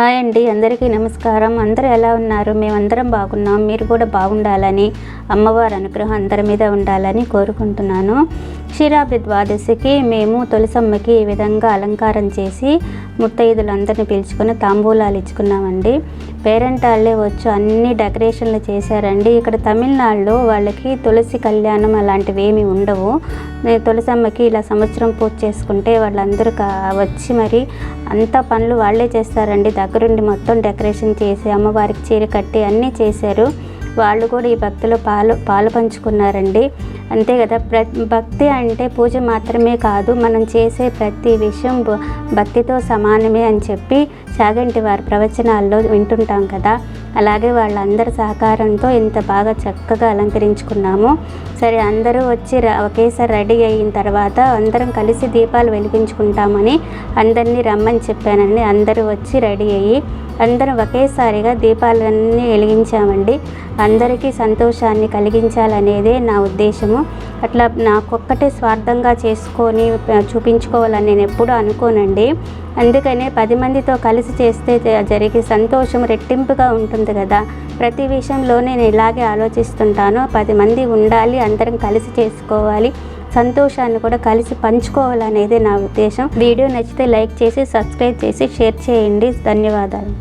Hi అండి అందరికీ నమస్కారం. అందరూ ఎలా ఉన్నారు? మేమందరం బాగున్నాం. మీరు కూడా బాగుండాలని అమ్మవారి అనుగ్రహం అందరి మీద ఉండాలని కోరుకుంటున్నాను. క్షీరాబ్ది ద్వాదశికి మేము తులసమ్మకి ఈ విధంగా అలంకారం చేసి ముత్తైదులందరిని పిలుచుకొని తాంబూలాలు ఇచ్చుకున్నామండి. పేరెంట్ వాళ్ళే వచ్చి అన్ని డెకరేషన్లు చేశారండి. ఇక్కడ తమిళనాడులో వాళ్ళకి తులసి కళ్యాణం అలాంటివి ఏమి ఉండవు. తులసమ్మకి ఇలా సంవత్సరం పూజ చేసుకుంటే వాళ్ళందరూ వచ్చి మరి అంత పనులు వాళ్ళే చేస్తారండి. దగ్గరుండి మొత్తం డెకరేషన్ చేసి అమ్మవారికి చీర కట్టి అన్నీ చేశారు. వాళ్ళు కూడా ఈ భక్తిలో పాలు పాలు పంచుకున్నారండి. అంతే కదా ప్ర భక్తి అంటే పూజ మాత్రమే కాదు మనం చేసే ప్రతి విషయం భ- భక్తితో సమానమే అని చెప్పి చాగంటి వారి ప్రవచనాల్లో వింటుంటాం కదా. అలాగే వాళ్ళందరి సహకారంతో ఇంత బాగా చక్కగా అలంకరించుకున్నాము. సరే అందరూ వచ్చి ర- ఒకేసారి రెడీ అయిన తర్వాత అందరం కలిసి దీపాలు వెలిగించుకుంటామని అందరినీ రమ్మని చెప్పానండి. అందరూ వచ్చి రెడీ అయ్యి అందరం ఒకేసారిగా దీపాలన్నీ వెలిగించామండి. అందరికీ సంతోషాన్ని కలిగించాలనేదే నా ఉద్దేశము. అట్లా నాకొక్కటే స్వార్థంగా చేసుకొని చూపించుకోవాలని నేను ఎప్పుడూ అనుకోనండి. అందుకనే పది మందితో కలిసి చేస్తే జ- జరిగే సంతోషం రెట్టింపుగా ఉంటుంది. కదా. ప్రతి విషయంలో నేను ఇలాగే ఆలోచిస్తుంటాను. పది మంది ఉండాలి అందరం కలిసి చేసుకోవాలి సంతోషాన్ని కూడా కలిసి పంచుకోవాలనేదే నా ఉద్దేశం. వీడియో నచ్చితే లైక్ చేసి సబ్స్క్రైబ్ చేసి షేర్ చేయండి. ధన్యవాదాలు.